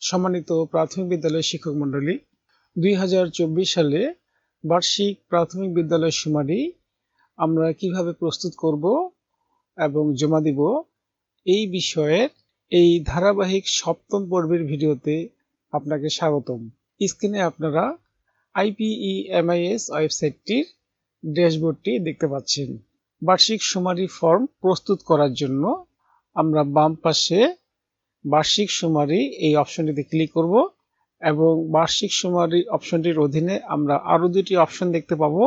সম্মানিত প্রাথমিক বিদ্যালয়ের শিক্ষক মণ্ডলী, দুই সালে বার্ষিক প্রাথমিক বিদ্যালয় সুমারি আমরা কীভাবে প্রস্তুত করব এবং জমা দিব এই বিষয়ের এই ধারাবাহিক সপ্তম পর্বের ভিডিওতে আপনাকে স্বাগতম। স্ক্রিনে আপনারা আইপিই এমআইএস ওয়েবসাইটটির ড্যাশবোর্ডটি দেখতে পাচ্ছেন। বার্ষিক সুমারি ফর্ম প্রস্তুত করার জন্য আমরা বাম পাশে বার্ষিক সুমারি এই অপশনটিতে ক্লিক করব এবং বার্ষিক সুমারি অপশনটির অধীনে আমরা আরও দুটি অপশন দেখতে পাবো।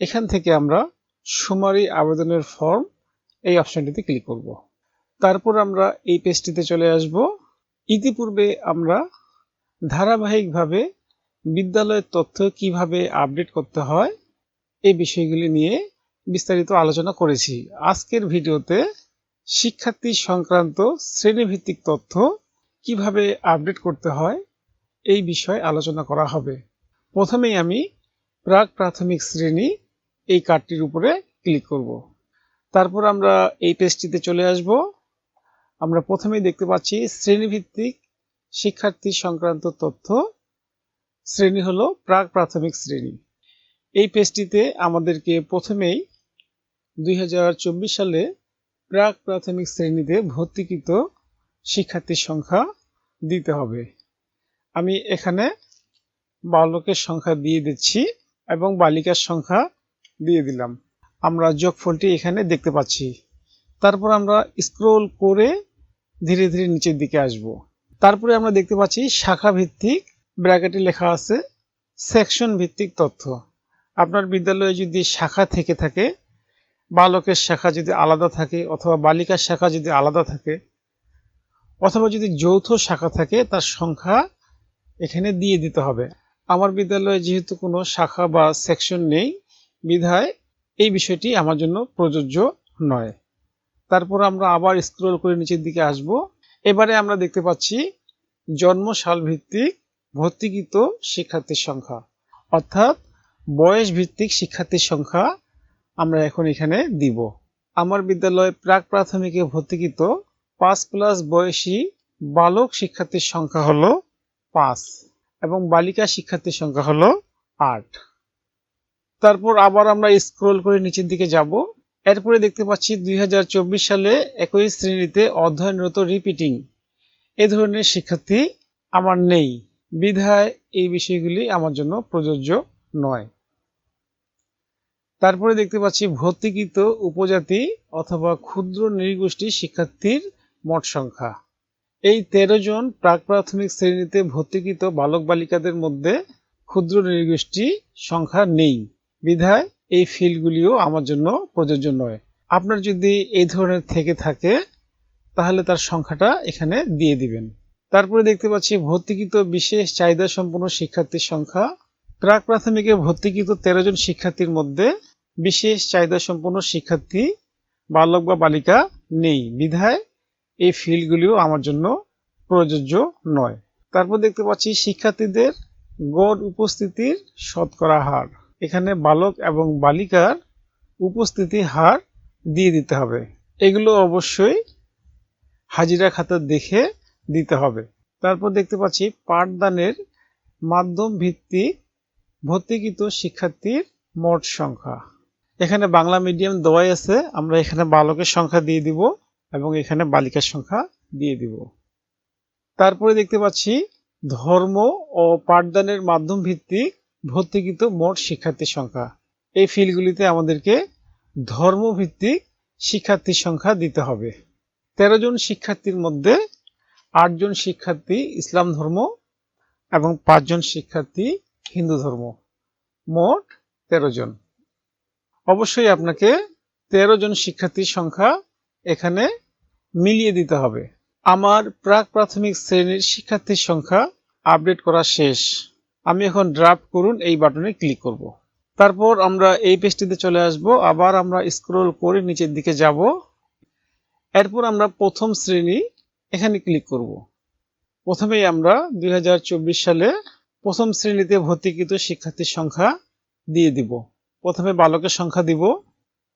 এখান থেকে আমরা সুমারি আবেদনের ফর্ম এই অপশনটিতে ক্লিক করব। তারপর আমরা এই পেজটিতে চলে আসব। ইতিপূর্বে আমরা ধারাবাহিকভাবে বিদ্যালয়ের তথ্য কীভাবে আপডেট করতে হয় এই বিষয়গুলি নিয়ে বিস্তারিত আলোচনা করেছি। আজকের ভিডিওতে শিক্ষার্থী সংক্রান্ত শ্রেণীভিত্তিক তথ্য কীভাবে আপডেট করতে হয়, এই বিষয়ে আলোচনা করা হবে। প্রথমেই আমি প্রাক প্রাথমিক শ্রেণি এই কার্ডটির উপরে ক্লিক করব। তারপর আমরা এই পেজটিতে চলে আসব। আমরা প্রথমেই দেখতে পাচ্ছি শ্রেণীভিত্তিক শিক্ষার্থী সংক্রান্ত তথ্য। শ্রেণি হলো প্রাক প্রাথমিক শ্রেণি। এই পেজটিতে আমাদেরকে প্রথমেই দুই হাজার চব্বিশ সালে প্রাক প্রাথমিক শ্রেণীতে ভর্তিকৃত শিক্ষার্থীর সংখ্যা দিতে হবে। আমি এখানে বালকের সংখ্যা দিয়ে দিচ্ছি এবং বালিকার সংখ্যা দিয়ে দিলাম। আমরা যোগফলটি এখানে দেখতে পাচ্ছি। তারপর আমরা স্ক্রোল করে ধীরে ধীরে নিচের দিকে আসব। তারপরে আমরা দেখতে পাচ্ছি শাখা ভিত্তিক ব্র্যাকেটে লেখা আছে সেকশন ভিত্তিক তথ্য। আপনার বিদ্যালয়ে যদি শাখা থেকে থাকে বালকের শাখা যদি আলাদা থাকে অথবা বালিকার শাখা যদি আলাদা থাকে, অথবা যদি যৌথ শাখা থাকে, তার সংখ্যা এখানে দিয়ে দিতে হবে। আমার বিদ্যালয়ে যেহেতু কোনো শাখা বা সেকশন নেই, বিধায় এই বিষয়টি আমার জন্য প্রযোজ্য নয়। তারপর আমরা আবার স্ক্রল করে নিচের দিকে আসব। এবারে আমরা দেখতে পাচ্ছি জন্মসাল ভিত্তিক ভর্তিকৃত শিক্ষার্থীর সংখ্যা, অর্থাৎ বয়স ভিত্তিক শিক্ষার্থীর সংখ্যা আমরা এখন এখানে দিব। আমার বিদ্যালয়ে প্রাক প্রাথমিকে ভর্তিকৃত পাঁচ প্লাস বয়সী বালক শিক্ষার্থীর সংখ্যা হলো পাঁচ এবং বালিকা শিক্ষার্থীর সংখ্যা হলো আট। তারপর আবার আমরা স্ক্রল করে নিচের দিকে যাব। এরপরে দেখতে পাচ্ছি দুই হাজার চব্বিশ সালে একই শ্রেণীতে অধ্যয়নরত রিপিটিং। এ ধরনের শিক্ষার্থী আমার নেই। বিধায় এই বিষয়গুলি আমার জন্য প্রযোজ্য নয়। তারপরে দেখতে পাচ্ছি ভর্তিকৃত উপজাতি অথবা ক্ষুদ্র নৃগোষ্ঠী শিক্ষার্থীর মোট সংখ্যা। এই তেরো জন প্রাক প্রাথমিক শ্রেণীতে ভর্তিকৃত বালক বালিকাদের মধ্যে ক্ষুদ্র নৃগোষ্ঠী সংখ্যা নেই। বিধায় এই ফিল্ডগুলিও আমার জন্য প্রযোজ্য নয়। আপনার যদি এই ধরনের থেকে থাকে, তাহলে তার সংখ্যাটা এখানে দিয়ে দিবেন। তারপরে দেখতে পাচ্ছি ভর্তিকৃত বিশেষ চাহিদা সম্পন্ন শিক্ষার্থীর সংখ্যা। প্রাক প্রাথমিকে ভর্তিকৃত তেরো জন শিক্ষার্থীর মধ্যে বিশেষ চাহিদা সম্পন্ন শিক্ষার্থী, বালক বা বালিকা নেই। বিধায় এই ফিল্ডগুলিও আমার জন্য প্রযোজ্য নয়। তারপর দেখতে পাচ্ছি শিক্ষার্থীদের গড় উপস্থিতির শতকরা হার। এখানে বালক এবং বালিকার উপস্থিতি হার দিয়ে দিতে হবে। এগুলো অবশ্যই হাজিরা খাতা দেখে দিতে হবে। তারপর দেখতে পাচ্ছি পাঠদানের মাধ্যম ভিত্তিক ভর্তিকৃত শিক্ষার্থীর মোট সংখ্যা। এখানে বাংলা মিডিয়াম দেওয়াই আছে। আমরা এখানে বালকের সংখ্যা দিয়ে দিব এবং এখানে বালিকার সংখ্যা দিয়ে দিব। তারপরে দেখতে পাচ্ছি, ধর্ম ও পাঠদানের মাধ্যম ভিত্তিক ভর্তিকৃত মোট শিক্ষার্থীর সংখ্যা। এই ফিল্ডগুলিতে আমাদেরকে ধর্মভিত্তিক শিক্ষার্থীর সংখ্যা দিতে হবে। তেরো জন শিক্ষার্থীর মধ্যে আটজন শিক্ষার্থী ইসলাম ধর্ম এবং পাঁচজন শিক্ষার্থী হিন্দু ধর্ম। মোট তেরো জন। অবশ্যই আপনাকে তেরো জন শিক্ষার্থীর সংখ্যা এখানে মিলিয়ে দিতে হবে। আমার প্রাক প্রাথমিক শ্রেণির শিক্ষার্থীর সংখ্যা আপডেট করা শেষ। আমি এখন ড্রাফট করুন, এই বাটনে ক্লিক করব। তারপর আমরা এই পেজটিতে চলে আসব। আবার আমরা স্ক্রল করে নিচের দিকে যাব। এরপর আমরা প্রথম শ্রেণি এখানে ক্লিক করব। প্রথমেই আমরা দুই হাজার চব্বিশ সালে প্রথম শ্রেণীতে ভর্তিকৃত শিক্ষার্থীর সংখ্যা দিয়ে দিব। প্রথমে বালকের সংখ্যা দিব,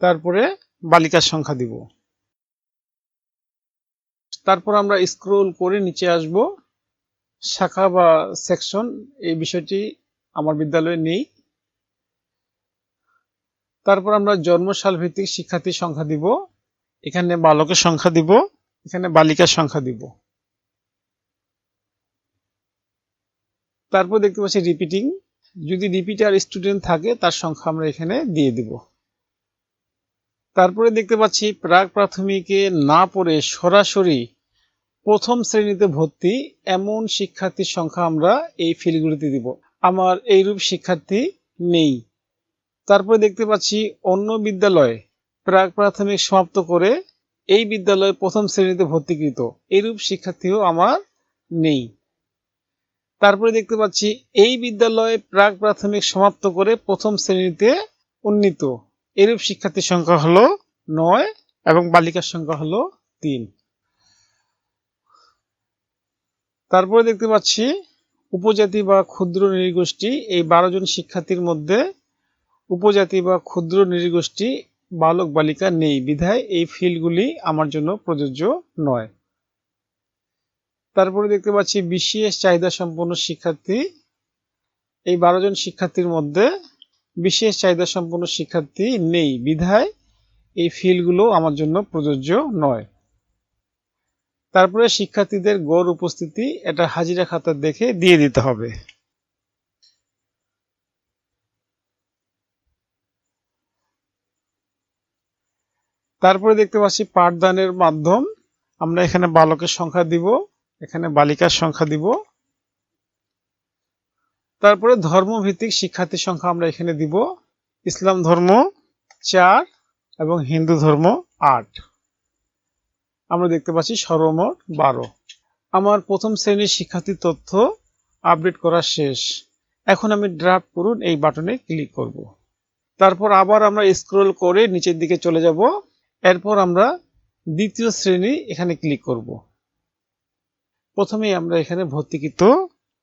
তারপরে বালিকার সংখ্যা দিব। তারপর আমরা স্ক্রোল করে নিচে আসব। শাখা বা সেকশন এই বিষয়টি আমার বিদ্যালয়ে নেই। তারপর আমরা জন্মসাল ভিত্তিক শিক্ষার্থীর সংখ্যা দিব। এখানে বালকের সংখ্যা দিব, এখানে বালিকার সংখ্যা দিব। তারপর দেখতে পাচ্ছি রিপিটিং যদি রিপিটার স্টুডেন্ট থাকে, তার সংখ্যা আমরা এখানে দিয়ে দিব। তারপরে দেখতে পাচ্ছি, প্রাক প্রাথমিকে না পড়ে সরাসরি প্রথম শ্রেণীতে ভর্তি এমন শিক্ষার্থীর সংখ্যা আমরা এই ফিল্ডগুলিতে দিব। আমার এইরূপ শিক্ষার্থী নেই। তারপরে দেখতে পাচ্ছি, অন্য বিদ্যালয়ে প্রাক প্রাথমিক সমাপ্ত করে এই বিদ্যালয়ে প্রথম শ্রেণীতে ভর্তিকৃত। এরূপ শিক্ষার্থীও আমার নেই। তারপরে দেখতে পাচ্ছি, এই বিদ্যালয়ে প্রাক প্রাথমিক সমাপ্ত করে প্রথম শ্রেণীতে উন্নীত। এরূপ শিক্ষার্থীর সংখ্যা হলো নয় এবং বালিকার সংখ্যা হলো তিন। তারপরে দেখতে পাচ্ছি, উপজাতি বা ক্ষুদ্র নৃগোষ্ঠী, এই বারো জন শিক্ষার্থীর মধ্যে উপজাতি বা ক্ষুদ্র নৃগোষ্ঠী, বালক, বালিকা নেই। বিধায় এই ফিল্ডগুলি আমার জন্য প্রযোজ্য নয়। তারপরে দেখতে পাচ্ছি বিশেষ চাহিদা সম্পন্ন শিক্ষার্থী। এই বারো জন শিক্ষার্থীর মধ্যে বিশেষ চাহিদা সম্পন্ন শিক্ষার্থী নেই, বিধায় এই ফিল্ডগুলো আমার জন্য প্রযোজ্য নয়। তারপরে শিক্ষার্থীদের গড় উপস্থিতি এটা হাজিরা খাতা দেখে দিয়ে দিতে হবে। তারপরে দেখতে পাচ্ছি পাঠদানের মাধ্যম। আমরা এখানে বালকের সংখ্যা দিব। এখানে বালিকার সংখ্যা দিব। তারপরে ধর্মভিত্তিক শিক্ষার্থীর সংখ্যা আমরা এখানে দিব। ইসলাম ধর্ম চার এবং হিন্দু ধর্ম আট। আমরা দেখতে পাচ্ছি সর্বমোট বারো। আমার প্রথম শ্রেণির শিক্ষার্থীর তথ্য আপডেট করা শেষ। এখন আমি ড্রাফট করুন, এই বাটনে ক্লিক করব। তারপর আবার আমরা স্ক্রল করে নিচের দিকে চলে যাব। এরপর আমরা দ্বিতীয় শ্রেণি এখানে ক্লিক করব। প্রথমেই আমরা এখানে ভর্তিকৃত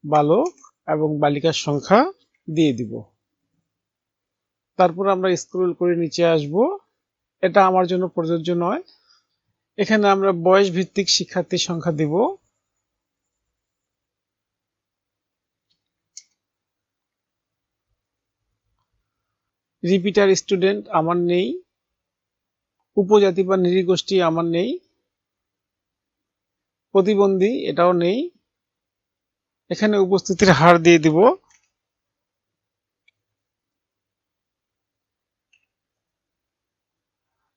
বালক এবং বালিকার সংখ্যা দিয়ে দিব। তারপর আমরা স্ক্রল করে নিচে আসব। এটা আমার জন্য প্রযোজ্য নয়। এখানে আমরা বয়স ভিত্তিক শিক্ষার্থীর সংখ্যা দিব। রিপিটার স্টুডেন্ট আমার নেই। উপজাতি বা নৃগোষ্ঠী আমার নেই। প্রতিবন্ধী এটাও নেই। এখানে উপস্থিতির হার দিয়ে দিব।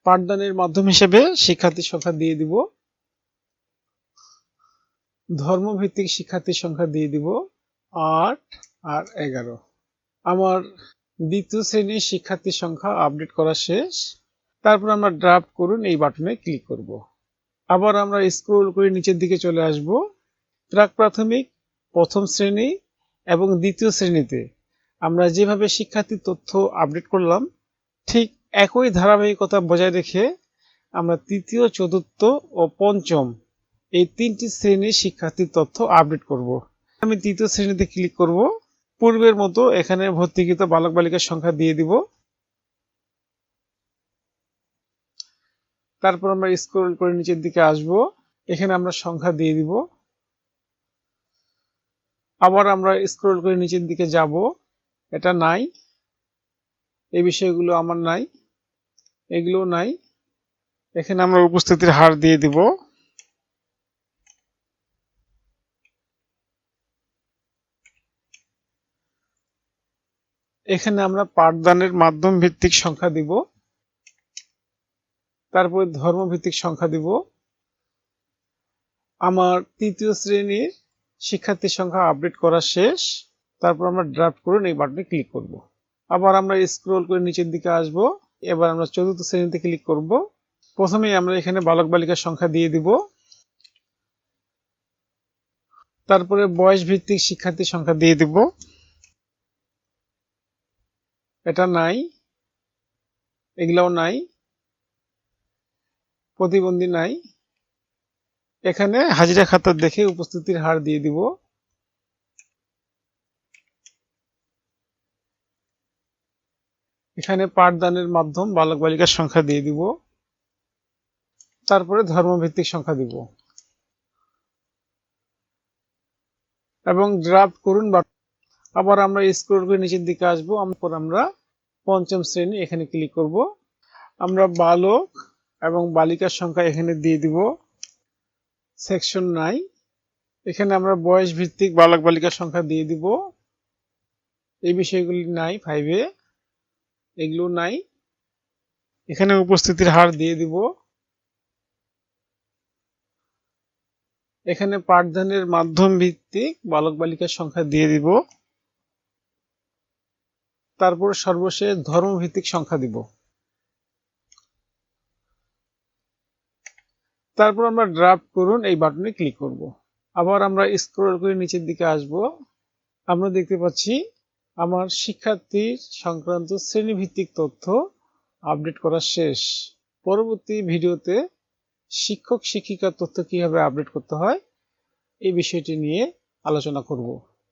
পাঠদানের মাধ্যম হিসেবে শিক্ষার্থীর সংখ্যা দিয়ে দিব। ধর্মভিত্তিক শিক্ষার্থীর সংখ্যা দিয়ে দিব আট আর এগারো। আমার দ্বিতীয় শ্রেণির শিক্ষার্থীর সংখ্যা আপডেট করা শেষ। তারপর আমরা ড্রাফট করুন, এই বাটনে ক্লিক করব। আবার আমরা স্ক্রোল করে নিচের দিকে চলে আসব। প্রাক প্রাথমিক, প্রথম শ্রেণি এবং দ্বিতীয় শ্রেণীতে আমরা যেভাবে শিক্ষার্থীর তথ্য আপডেট করলাম, ঠিক একই ধারাবাহিকতা বজায় রেখে আমরা তৃতীয়, চতুর্থ ও পঞ্চম এই তিনটি শ্রেণির শিক্ষার্থীর তথ্য আপডেট করব। আমি তৃতীয় শ্রেণীতে ক্লিক করব। পূর্বের মতো এখানে ভর্তিকৃত বালক বালিকার সংখ্যা দিয়ে দিব। তারপর আমরা স্ক্রল করে নিচের দিকে আসব। এখানে আমরা সংখ্যা দিয়ে দিব। আবার আমরা স্ক্রল করে নিচের দিকে যাব। এটা নাই। এই বিষয়গুলো আমার নাই। এগুলো নাই। এখানে আমরা উপস্থিতির হার দিয়ে দিব। এখানে আমরা পাঠদানের মাধ্যম ভিত্তিক সংখ্যা দিব। তারপরে ধর্মভিত্তিক সংখ্যা দিব। আমার তৃতীয় শ্রেণির শিক্ষার্থীর সংখ্যা আপডেট করা শেষ। তারপর আমরা ড্রাফট করুন এই বাটনে ক্লিক করব। আবার আমরা স্ক্রল করে নিচের দিকে আসব। এবার আমরা চতুর্থ শ্রেণীতে ক্লিক করব। প্রথমেই আমরা এখানে বালক বালিকার সংখ্যা দিয়ে দিব। তারপরে বয়স ভিত্তিক শিক্ষার্থীর সংখ্যা দিয়ে দিব। এটা নাই। এগুলাও নাই। প্রতিবন্ধী নাই। এখানে হাজিরা খাতা দেখে উপস্থিতির হার দিয়ে দিব। এখানে পাঠদানের মাধ্যম বালক বালিকার সংখ্যা দিয়ে দিব। তারপরে ধর্মভিত্তিক সংখ্যা দিব। এবং ড্রাফট করুন বা আবার আমরা স্ক্রল করে নিচের দিকে আসব। আমরা পঞ্চম শ্রেণি এখানে ক্লিক করব। আমরা বালক এবং বালিকার সংখ্যা এখানে দিয়ে দিব সেকশন নাই এখানে আমরা বয়স ভিত্তিক বালক বালিকার সংখ্যা দিয়ে দিব। এই বিষয়গুলি নাই ফাইভে এগুলো নাই এখানে উপস্থিতির হার দিয়ে দিব। এখানে পাঠদানের মাধ্যম ভিত্তিক বালক বালিকার সংখ্যা দিয়ে দিব। তারপর সর্বশেষ ধর্মভিত্তিক সংখ্যা দিব। তারপর আমরা ড্রাফট করুন, এই বাটনে ক্লিক করব। আবার আমরা স্ক্রল করে নিচের দিকে আসব। আমরা দেখতে পাচ্ছি আমার শিক্ষার্থীর সংক্রান্ত শ্রেণীভিত্তিক তথ্য আপডেট করা শেষ। পরবর্তী ভিডিওতে শিক্ষক শিক্ষিকার তথ্য কীভাবে আপডেট করতে হয়, এই বিষয়টি নিয়ে আলোচনা করব।